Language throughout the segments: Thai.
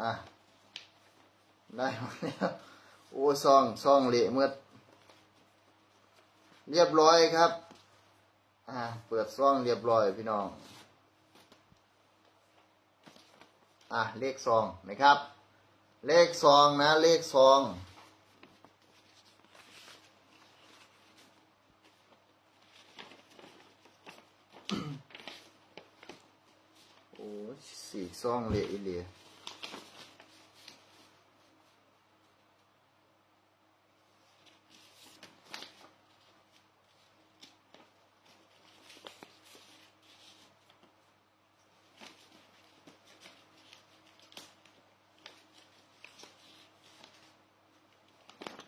อะได้มาแล้วโอ้ซองซองเละเมื่อเรียบร้อยครับ อ่า เปิดซองเรียบร้อยพี่น้อง อะ เลขซองนะครับ เลขซองนะ เลขซองโอ้สี่ซองเละอีเหลีย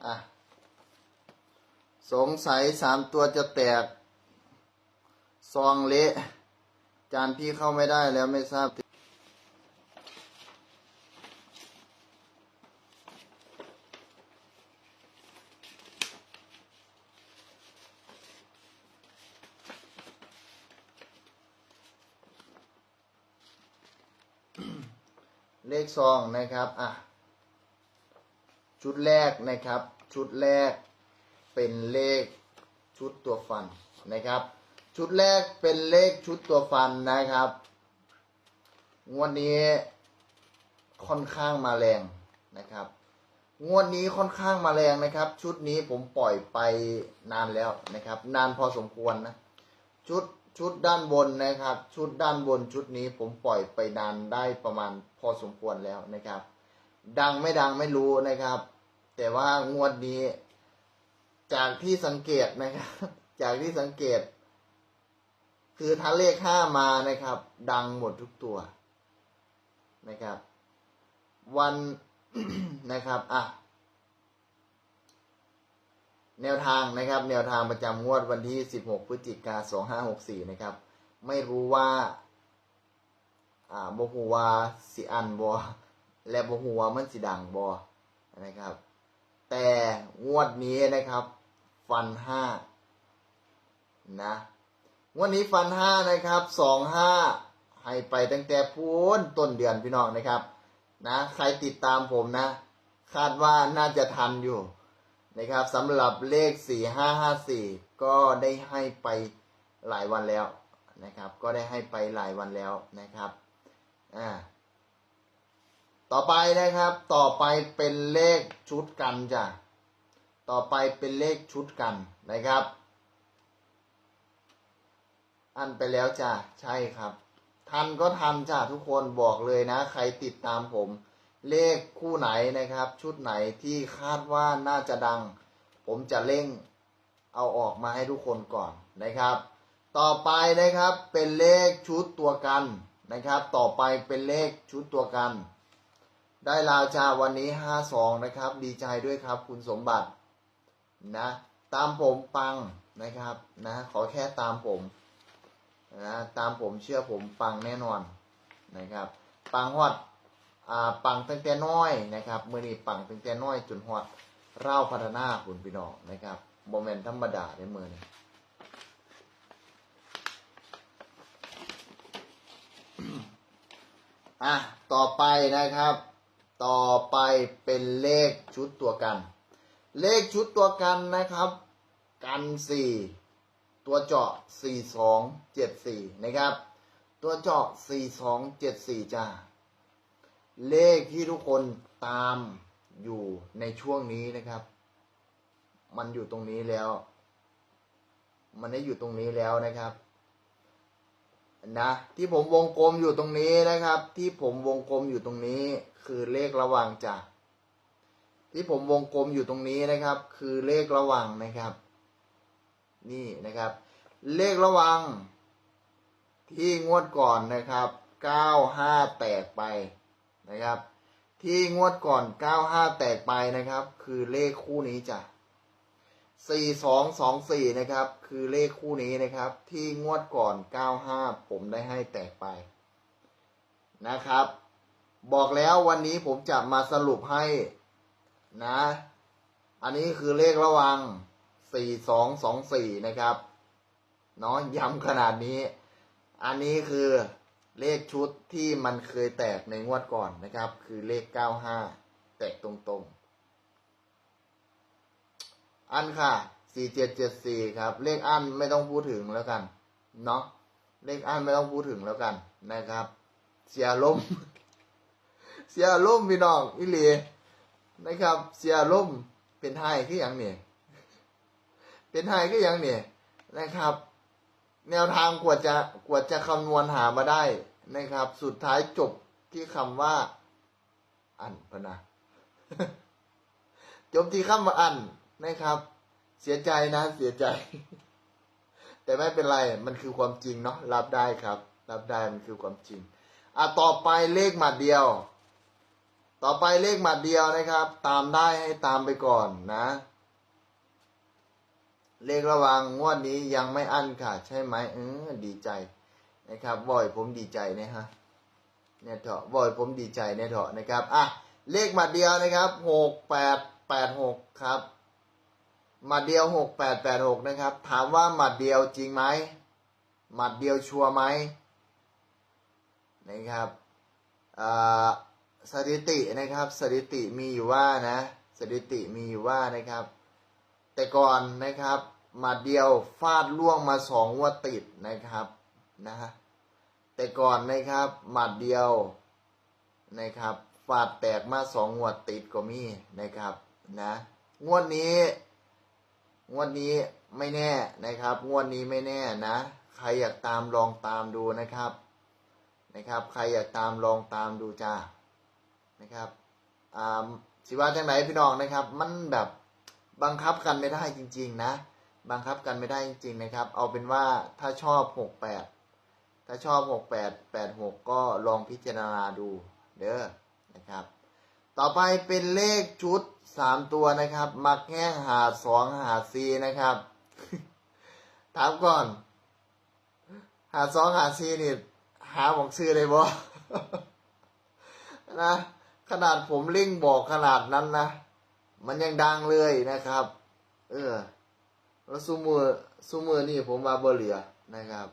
อะ สงสัยสามตัวจะแตก ซองเละ จานพี่เข้าไม่ได้แล้วไม่ทราบเลขซองนะครับ อะ ชุดแรกนะครับ ชุดแรก เป็นเลขชุดตัวฟันนะครับ ชุดแรกเป็นเลขชุดตัวฟันนะครับงวดนี้ค่อนข้างมาแรงนะครับ งวดนี้ค่อนข้างมาแรงนะครับ ชุดนี้ผมปล่อยไปนานแล้วนะครับ นานพอสมควรนะชุดชุดด้านบนนะครับ ชุดด้านบนชุดนี้ผมปล่อยไปนานได้ประมาณพอสมควรแล้วนะครับ ดังไม่ดังไม่รู้นะครับ แต่ว่างวดนี้ จากที่สังเกตนะครับ จากที่สังเกต คือถ้าเลขห้ามานะครับ ดังหมดทุกตัวนะครับ วันนะครับอะแนวทางนะครับ แนวทางประจำงวดวันที่ 16 พฤศจิกา2564 นะครับ ไม่รู้ว่า อ่าบฮูว่าสิอันบอและบฮูว่ามันสิดังบอนะครับ แต่งวดนี้นะครับ ฟันห้านะวดนี้ฟันห้านะครับสองห้าให้ไปตั้งแต่พูนต้นเดือนพี่น้องนะครับนะใครติดตามผมนะ คาดว่าน่าจะทันอยู่นะครับสำหรับเลขสี่ห้าห้าสี่ก็ได้ให้ไปหลายวันแล้วนะครับ ก็ได้ให้ไปหลายวันแล้วนะครับอ่าต่อไปนะครับต่อไปเป็นเลขชุดกันจ้ะ ต่อไปเป็นเลขชุดกันนะครับ อันไปแล้วจ้ะใช่ครับ ทันก็ทันจ้ะทุกคนบอกเลยนะ ใครติดตามผม เลขคู่ไหนนะครับ ชุดไหนที่คาดว่าน่าจะดัง ผมจะเร่งเอาออกมาให้ทุกคนก่อนนะครับ ต่อไปนะครับเป็นเลขชุดตัวกันนะครับ ต่อไปเป็นเลขชุดตัวกันได้ลาวจ้าวันนี้ห้าสองนะครับ ดีใจด้วยครับ คุณสมบัติ นะตามผมปังนะครับนะขอแค่ตามผมนะตามผมเชื่อผมปังแน่นอนนะครับ ปังฮอดอ่าปังตั้งแต่น้อยนะครับมือนี้ปังตั้งแต่น้อยจนฮอดเร่าพัฒนาคุณพี่น้องนะครับโมเมนต์ธรรมดาในมือนี้อะต่อไปนะครับ ต่อไปเป็นเลขชุดตัวกัน เลขชุดตัวกันนะครับ กันสี่ตัวเจาะสี่สองเจ็ดสี่นะครับ ตัวเจาะสี่สองเจ็ดสี่จ้าเลขที่ทุกคนตามอยู่ในช่วงนี้นะครับ มันอยู่ตรงนี้แล้ว มันได้อยู่ตรงนี้แล้วนะครับนะที่ผมวงกลมอยู่ตรงนี้นะครับ ที่ผมวงกลมอยู่ตรงนี้ คือเลขระหว่างจ้ะ ที่ผมวงกลมอยู่ตรงนี้นะครับ คือเลขระว่างนะครับ นี่นะครับ เลขระว่างที่งวดก่อนนะครับเก้าห้าแตกไปนะครับ ที่งวดก่อนเก้าห้าแตกไปนะครับ คือเลขคู่นี้จ้ะสี่สองสองสี่นะครับ คือเลขคู่นี้นะครับ ที่งวดก่อนเก้าห้าผมได้ให้แตกไปนะครับ บอกแล้ววันนี้ผมจะมาสรุปให้ นะ อันนี้คือเลขระหวังสี่สองสองสี่นะครับเนาะย้ำขนาดนี้ อันนี้คือเลขชุดที่มันเคยแตกในงวดก่อนนะครับ คือเลขเก้าห้าแตกตรงๆ อันค่ะสี่เจ็ดเจ็ดสี่ครับ เลขอันไม่ต้องพูดถึงแล้วกันเนาะเลขอันไม่ต้องพูดถึงแล้วกันนะครับ เสียลม เสียลมพี่น้องอิเล นะครับ เสียลมเป็นไทยคืออย่างนี้เป็นไทยคืออย่างนี้นะครับ แนวทางกว่าจะกว่าจะคำนวณหามาได้นะครับ สุดท้ายจบที่คำว่า อันพนะจบที่คำว่าอันนะครับ เสียใจนะเสียใจ แต่ไม่เป็นไรมันคือความจริงเนาะรับได้ครับ รับได้มันคือความจริงอะต่อไปเลขหมัดเดียว ต่อไปเลขหมัดเดียวนะครับ ตามได้ให้ตามไปก่อนนะ เลขระวังงวดนี้ยังไม่อั้นค่ะ ใช่ไหมเออดีใจนะครับบ่อยผมดีใจนะฮะเนี่ยเถอะบ่อยผมดีใจเนี่ยเถอะนะครับอะเลขหมัดเดียวนะครับหกแปดแปดหกครับหมัดเดียวหกแปดแปดหกนะครับ ถามว่าหมัดเดียวจริงไหมหมัดเดียวชัวร์ไหมนะครับอ่า สถิตินะครับ สถิติมีอยู่ว่านะ สถิติมีอยู่ว่านะครับ แต่ก่อนนะครับหมาเดียวฟาดล่วงมาสองงวติดนะครับนะฮะแต่ก่อนนะครับหมัดเดียวนะครับฟาดแตกมาสองงวดติดก็มีนะครับนะงวดนี้ งวดนี้ไม่แน่นะครับ งวดนี้ไม่แน่นะ ใครอยากตามลองตามดูนะครับนะครับ ใครอยากตามลองตามดูจ้า นะครับอ่าสิว่าจังไหนพี่น้องนะครับ มันแบบบังคับกันไม่ได้จริง ๆ นะ บังคับกันไม่ได้จริง ๆ นะครับ เอาเป็นว่าถ้าชอบหกแปดถ้าชอบหกแปดแปดหกก็ลองพิจารณาดูเด้อนะครับ ต่อไปเป็นเลขชุดสามตัวนะครับ มักแห้งหาสองหาซีนะครับ ถามก่อน หาสองหาซีนี่หาบอกซื้อเลยบ่นะ ขนาดผมเล่งบอกขนาดนั้นนะ มันยังดังเลยนะครับ เออ แล้วซูมือซูมือนี่ผมมาเบอเหลือนะครับ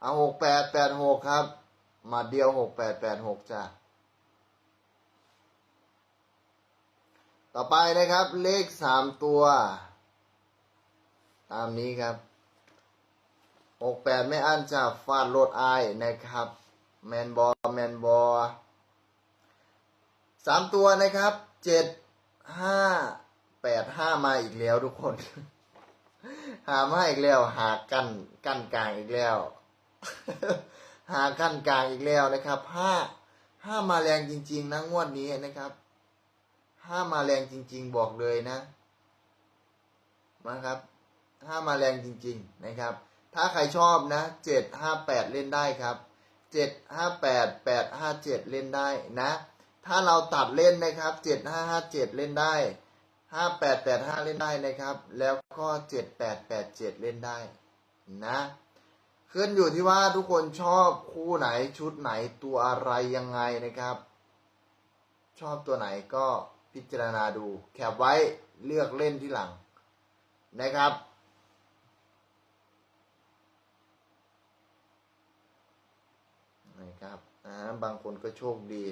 เอาหกแปดแปดหกครับ มาเดียวหกแปดแปดหกจ้ะ ต่อไปนะครับ เลขสามตัว ตามนี้ครับหกแปดไม่อั้นจ้ะฟาดรถไอายนะครับ แมนบอแมนบอ สามตัวนะครับเจ็ดห้าแปดห้ามาอีกแล้วทุกคน หามาอีกแล้ว หากันกันกลางอีกแล้ว หากันกลางอีกแล้วนะครับห้าห้ามาแรงจริง ๆนะงวดนี้นะครับห้ามาแรงจริง ๆ บอกเลยนะมาครับห้ามาแรงจริง ๆนะครับ ถ้าใครชอบนะเจ็ดห้าแปดเล่นได้ครับเจ็ดห้าแปดแปดห้าเจ็ดเล่นได้นะ ถ้าเราตัดเล่นนะครับเจ็ดห้าห้าเจ็ดเล่นได้ห้าแปดแปดห้าเล่นได้นะครับ แล้วก็เจ็ดแปดแปดเจ็ดเล่นได้นะขึ้นอยู่ที่ว่าทุกคนชอบคู่ไหนชุดไหนตัวอะไรยังไงนะครับ ชอบตัวไหนก็พิจารณาดู แคปไว้เลือกเล่นที่หลังนะครับ นะครับอ่าบางคนก็โชคดี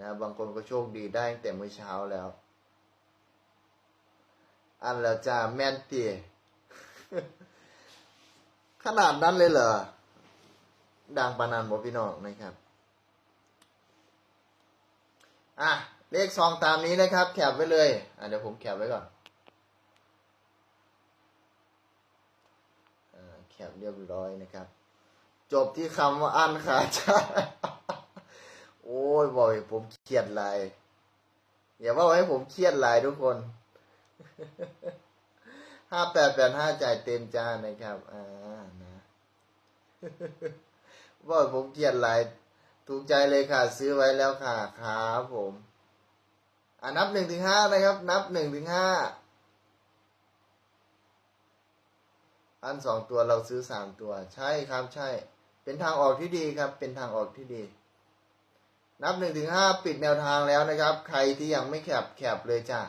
นะบางคนก็โชคดีได้แต่เมื่อเช้าแล้ว อันแล้วจ้าแม่นตีขนาดนั้นเลยเหรอ ดังปานนันบอกพี่น้องนะครับ อะ เลขซองตามนี้นะครับ แคปไว้เลย อะเดี๋ยวผมแคปไว้ก่อนแคปเรียบร้อยนะครับ จบที่คำว่าอันขาดใจ โอ้ยบอกให้ผมเครียดหลายอย่าว่าให้ผมเครียดหลายทุกคนห้าแปดแปดห้าจ่ายเต็มจานนะครับอ่านะว่าผมเครียดหลายถูกใจเลยค่ะ ซื้อไว้แล้วค่ะครับผมอ่านับหนึ่งถึงห้านะครับ นับหนึ่งถึงห้าอันสองตัวเราซื้อสามตัว ใช่ครับใช่ เป็นทางออกที่ดีครับ เป็นทางออกที่ดี นับหนึ่งถึงห้าปิดแนวทางแล้วนะครับ ใครที่ยังไม่แคปแคปเลยจ้า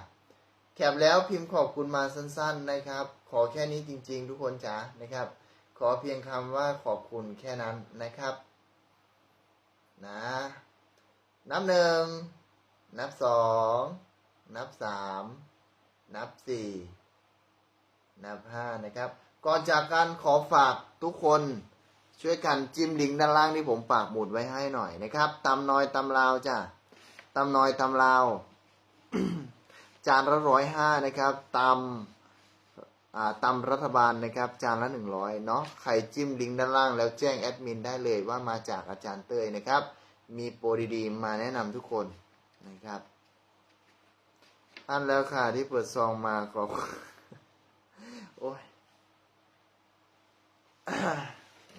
แคปแล้วพิมพ์ขอบคุณมาสั้น ๆนะครับ ขอแค่นี้จริง ๆ ทุกคนจ้านะครับ ขอเพียงคำว่าขอบคุณแค่นั้นนะครับ นะ นับหนึ่งนับสองนับสามนับสี่นับห้านะครับ ก่อนจากการขอฝากทุกคน ช่วยกันจิ้มลิงก์ด้านล่างที่ผมปากหมุดไว้ให้หน่อยนะครับตำน้อยตำลาวจ้ะตำน้อยตำลาว จานละร้อยห้านะครับตำอ่าตำรัฐบาลนะครับ จานละหนึ่งร้อยเนาะใครจิ้มลิงก์ด้านล่างแล้วแจ้งแอดมินได้เลยว่ามาจากอาจารย์เต้ยนะครับ มีโปรดีๆมาแนะนำทุกคนนะครับอันแล้วค่ะที่เปิดซองมาขอบโอ้ย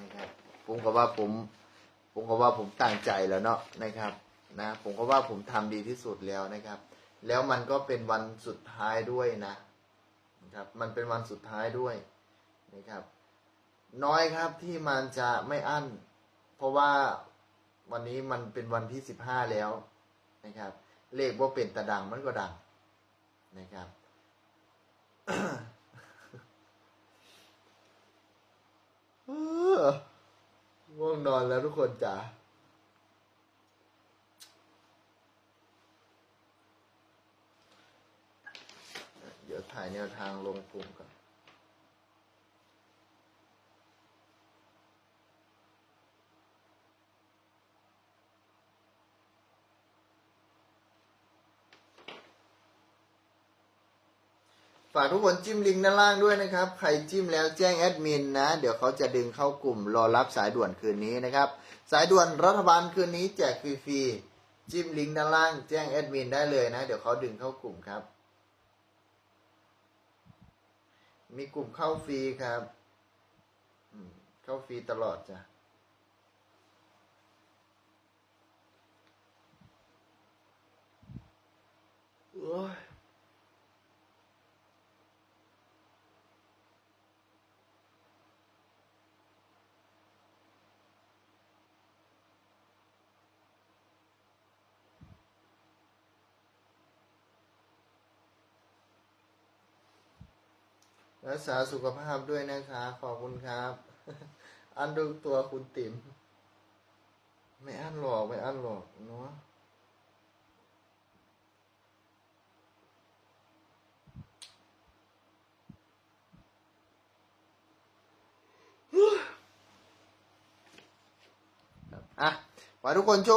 นะครับ ผมก็ว่าผม ผมก็ว่าผมตั้งใจแล้วเนาะนะครับ นะ ผมก็ว่าผมทำดีที่สุดแล้วนะครับ แล้วมันก็เป็นวันสุดท้ายด้วยนะนะครับ มันเป็นวันสุดท้ายด้วยนะครับ น้อยครับที่มันจะไม่อั้น เพราะว่าวันนี้มันเป็นวันที่สิบห้าแล้วนะครับ เลขว่าเป็นตะดังมันก็ดังนะครับ เออง่วงน อนแล้วทุกคนจ๋าเดี๋ยวถ่ายแนวทางลงกลุ่มก่อน ฝากทุกคนจิ้มลิงก์ด้านล่างด้วยนะครับ ใครจิ้มแล้วแจ้งแอดมินนะ เดี๋ยวเขาจะดึงเข้ากลุ่มรอรับสายด่วนคืนนี้นะครับ สายด่วนรัฐบาลคืนนี้แจกฟรีๆจิ้มลิงก์ด้านล่างแจ้งแอดมินได้เลยนะ เดี๋ยวเขาดึงเข้ากลุ่มครับ มีกลุ่มเข้าฟรีครับเข้าฟรีตลอดจ้ะโอ้ย รักษาสุขภาพด้วยนะคะ ขอบคุณครับ อันดูตัวคุณติ๋มไม่อันหรอก ไม่อันหรอกเนาะอะขอให้ทุกคนโชค